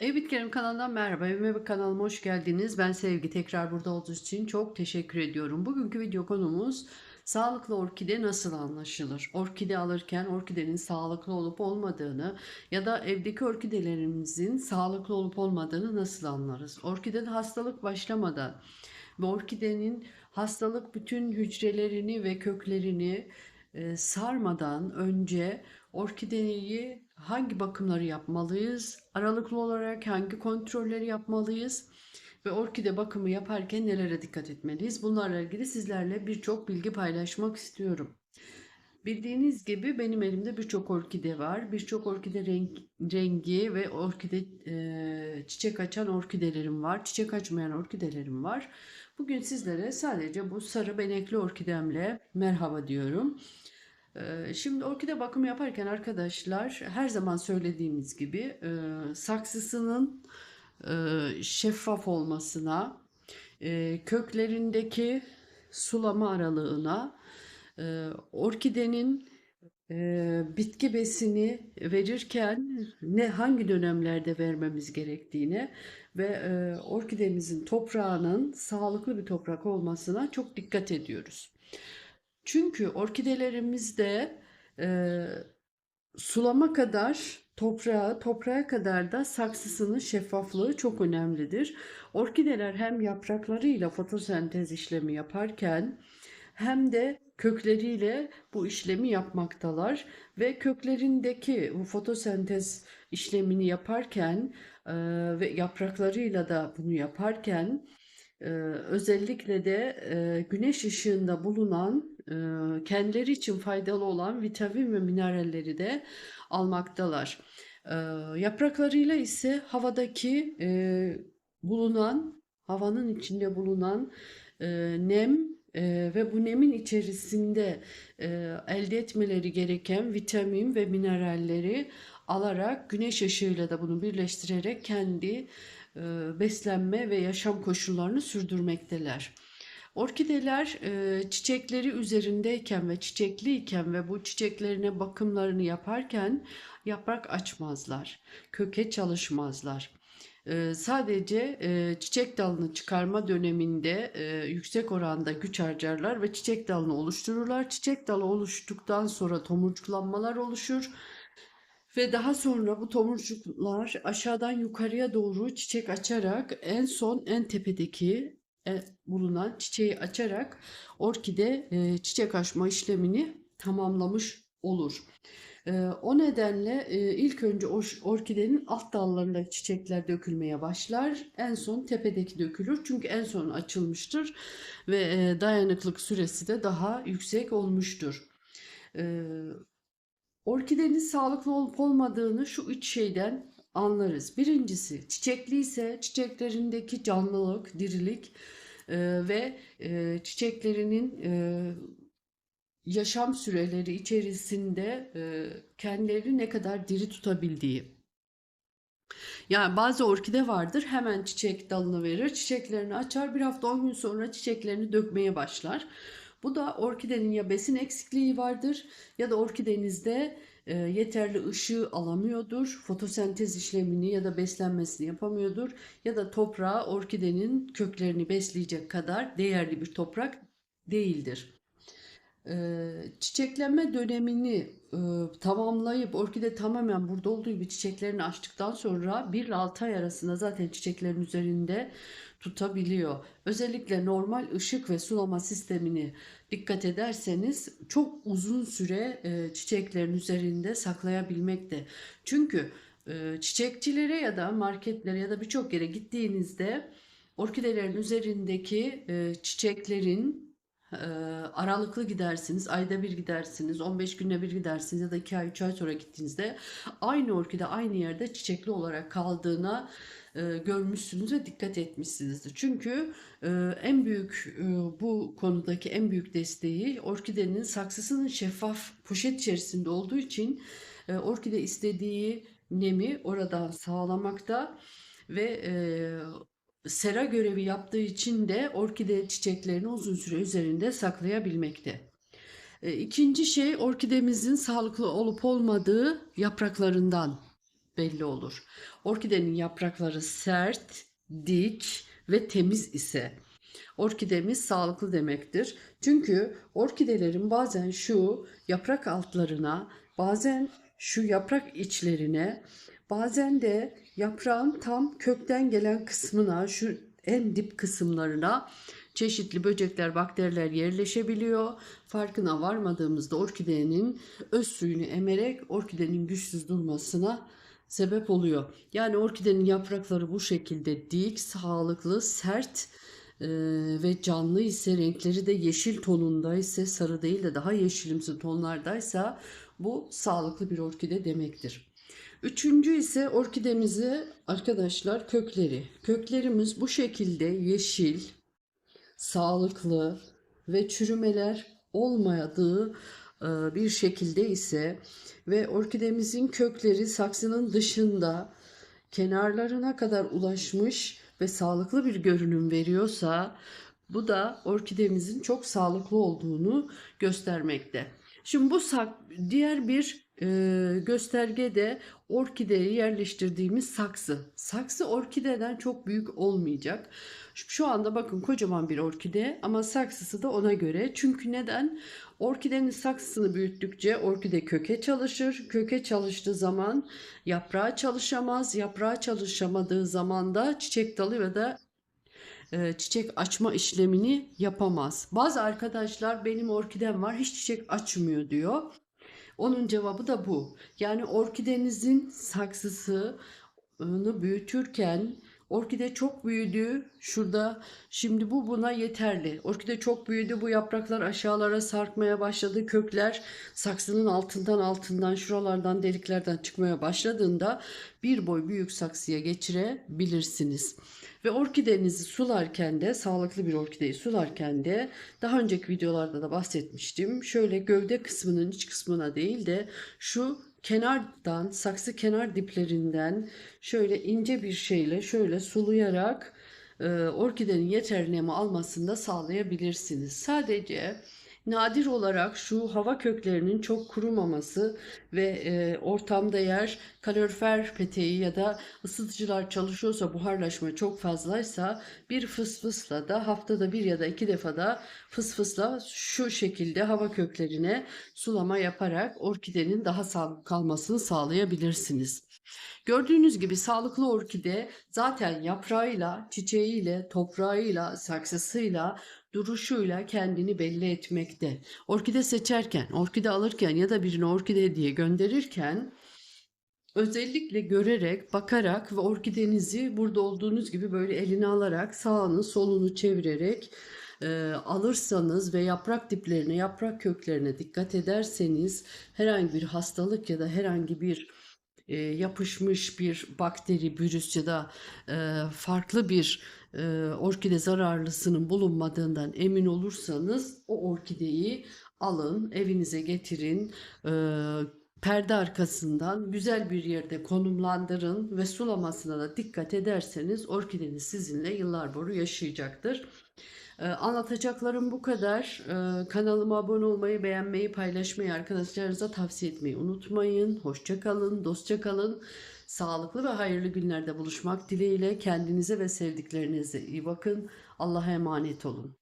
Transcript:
Ev Bitkilerim kanalından merhaba. Evime kanalıma hoş geldiniz. Ben Sevgi. Tekrar burada olduğunuz için çok teşekkür ediyorum. Bugünkü video konumuz sağlıklı orkide nasıl anlaşılır? Orkide alırken orkidenin sağlıklı olup olmadığını ya da evdeki orkidelerimizin sağlıklı olup olmadığını nasıl anlarız? Orkidede hastalık başlamadan ve orkidenin hastalık bütün hücrelerini ve köklerini e, sarmadan önce orkideyi hangi bakımları yapmalıyız? Aralıklı olarak hangi kontrolleri yapmalıyız? Ve orkide bakımı yaparken nelere dikkat etmeliyiz? Bunlarla ilgili sizlerle birçok bilgi paylaşmak istiyorum. Bildiğiniz gibi benim elimde birçok orkide var. Birçok orkide renk, rengi ve orkide e, çiçek açan orkidelerim var. Çiçek açmayan orkidelerim var. Bugün sizlere sadece bu sarı benekli orkidemle merhaba diyorum. Ee, Şimdi orkide bakımı yaparken arkadaşlar her zaman söylediğimiz gibi e, saksısının e, şeffaf olmasına, e, köklerindeki sulama aralığına, orkidenin bitki besini verirken ne hangi dönemlerde vermemiz gerektiğine ve orkidemizin toprağının sağlıklı bir toprak olmasına çok dikkat ediyoruz. Çünkü orkidelerimizde e, sulama kadar toprağa, toprağa kadar da saksısının şeffaflığı çok önemlidir. Orkideler hem yapraklarıyla fotosentez işlemi yaparken hem de kökleriyle bu işlemi yapmaktalar ve köklerindeki bu fotosentez işlemini yaparken e, ve yapraklarıyla da bunu yaparken e, özellikle de e, güneş ışığında bulunan kendileri için faydalı olan vitamin ve mineralleri de almaktalar. Yapraklarıyla ise havadaki bulunan havanın içinde bulunan nem ve bu nemin içerisinde elde etmeleri gereken vitamin ve mineralleri alarak güneş ışığıyla da bunu birleştirerek kendi beslenme ve yaşam koşullarını sürdürmekteler. Orkideler e, çiçekleri üzerindeyken ve çiçekliyken ve bu çiçeklerine bakımlarını yaparken yaprak açmazlar, köke çalışmazlar. E, sadece e, çiçek dalını çıkarma döneminde e, yüksek oranda güç harcarlar ve çiçek dalını oluştururlar. Çiçek dalı oluştuktan sonra tomurcuklanmalar oluşur. Ve daha sonra bu tomurcuklar aşağıdan yukarıya doğru çiçek açarak en son en tepedeki bulunan çiçeği açarak orkide e, çiçek açma işlemini tamamlamış olur. E, o nedenle e, ilk önce or- orkidenin alt dallarında çiçekler dökülmeye başlar. En son tepedeki dökülür. Çünkü en son açılmıştır ve e, dayanıklık süresi de daha yüksek olmuştur. E, Orkidenin sağlıklı olup olmadığını şu üç şeyden anlarız. Birincisi çiçekli ise çiçeklerindeki canlılık, dirilik e, ve e, çiçeklerinin e, yaşam süreleri içerisinde e, kendileri ne kadar diri tutabildiği. Yani bazı orkide vardır hemen çiçek dalını verir, çiçeklerini açar, bir hafta 10 gün sonra çiçeklerini dökmeye başlar. Bu da orkidenin ya besin eksikliği vardır ya da orkidenizde e, yeterli ışığı alamıyordur, fotosentez işlemini ya da beslenmesini yapamıyordur ya da toprağa orkidenin köklerini besleyecek kadar değerli bir toprak değildir. Çiçeklenme dönemini tamamlayıp orkide tamamen burada olduğu gibi çiçeklerini açtıktan sonra 1 ile 6 ay arasında zaten çiçeklerin üzerinde tutabiliyor. Özellikle normal ışık ve sulama sistemini dikkat ederseniz çok uzun süre çiçeklerin üzerinde saklayabilmekte. Çünkü çiçekçilere ya da marketlere ya da birçok yere gittiğinizde orkidelerin üzerindeki çiçeklerin e, aralıklı gidersiniz, ayda bir gidersiniz, 15 günde bir gidersiniz ya da 2 ay 3 ay sonra gittiğinizde aynı orkide aynı yerde çiçekli olarak kaldığına e, görmüşsünüz ve dikkat etmişsinizdir. Çünkü e, en büyük e, bu konudaki en büyük desteği orkidenin saksısının şeffaf poşet içerisinde olduğu için e, orkide istediği nemi oradan sağlamakta ve e, sera görevi yaptığı için de orkide çiçeklerini uzun süre üzerinde saklayabilmekte. E, İkinci şey orkidemizin sağlıklı olup olmadığı yapraklarından belli olur. Orkidenin yaprakları sert, dik ve temiz ise orkidemiz sağlıklı demektir. Çünkü orkidelerin bazen şu yaprak altlarına, bazen şu yaprak içlerine, bazen de yaprağın tam kökten gelen kısmına, şu en dip kısımlarına çeşitli böcekler, bakteriler yerleşebiliyor. Farkına varmadığımızda orkidenin öz suyunu emerek orkidenin güçsüz durmasına sebep oluyor. Yani orkidenin yaprakları bu şekilde dik, sağlıklı, sert e, ve canlı ise renkleri de yeşil tonunda ise sarı değil de daha yeşilimsi tonlardaysa bu sağlıklı bir orkide demektir. Üçüncü ise orkidemizi arkadaşlar kökleri. Köklerimiz bu şekilde yeşil, sağlıklı ve çürümeler olmadığı e, bir şekilde ise ve orkidemizin kökleri saksının dışında kenarlarına kadar ulaşmış ve sağlıklı bir görünüm veriyorsa bu da orkidemizin çok sağlıklı olduğunu göstermekte. Şimdi bu sak diğer bir e, gösterge de orkideyi yerleştirdiğimiz saksı. Saksı orkideden çok büyük olmayacak. Şu anda bakın kocaman bir orkide ama saksısı da ona göre. Çünkü neden? Orkidenin saksısını büyüttükçe orkide köke çalışır. Köke çalıştığı zaman yaprağı çalışamaz. Yaprağı çalışamadığı zaman da çiçek dalı ve da e, çiçek açma işlemini yapamaz. Bazı arkadaşlar benim orkidem var hiç çiçek açmıyor diyor. Onun cevabı da bu. Yani orkidenizin saksısını büyütürken orkide çok büyüdü. Şurada şimdi bu buna yeterli. Orkide çok büyüdü. Bu yapraklar aşağılara sarkmaya başladı. Kökler saksının altından altından şuralardan deliklerden çıkmaya başladığında bir boy büyük saksıya geçirebilirsiniz. Ve orkidenizi sularken de sağlıklı bir orkideyi sularken de daha önceki videolarda da bahsetmiştim. Şöyle gövde kısmının iç kısmına değil de şu kenardan saksı kenar diplerinden şöyle ince bir şeyle şöyle sulayarak e, orkidenin yeterli nemi almasını da sağlayabilirsiniz. Sadece nadir olarak şu hava köklerinin çok kurumaması ve e, ortamda eğer kalorifer peteği ya da ısıtıcılar çalışıyorsa buharlaşma çok fazlaysa bir fısfısla da haftada bir ya da iki defada fısfısla şu şekilde hava köklerine sulama yaparak orkidenin daha sağlıklı kalmasını sağlayabilirsiniz. Gördüğünüz gibi sağlıklı orkide zaten yaprağıyla, çiçeğiyle, toprağıyla, saksısıyla, duruşuyla kendini belli etmekte. Orkide seçerken, orkide alırken ya da birine orkide hediye gönderirken özellikle görerek, bakarak ve orkidenizi burada olduğunuz gibi böyle eline alarak sağını solunu çevirerek e, alırsanız ve yaprak diplerine, yaprak köklerine dikkat ederseniz herhangi bir hastalık ya da herhangi bir e, yapışmış bir bakteri, virüs ya da e, farklı bir e, orkide zararlısının bulunmadığından emin olursanız o orkideyi alın, evinize getirin. E, perde arkasından güzel bir yerde konumlandırın ve sulamasına da dikkat ederseniz orkideniz sizinle yıllar boyu yaşayacaktır. Ee, anlatacaklarım bu kadar. Ee, kanalıma abone olmayı, beğenmeyi, paylaşmayı, arkadaşlarınıza tavsiye etmeyi unutmayın. Hoşça kalın, dostça kalın. Sağlıklı ve hayırlı günlerde buluşmak dileğiyle kendinize ve sevdiklerinize iyi bakın. Allah'a emanet olun.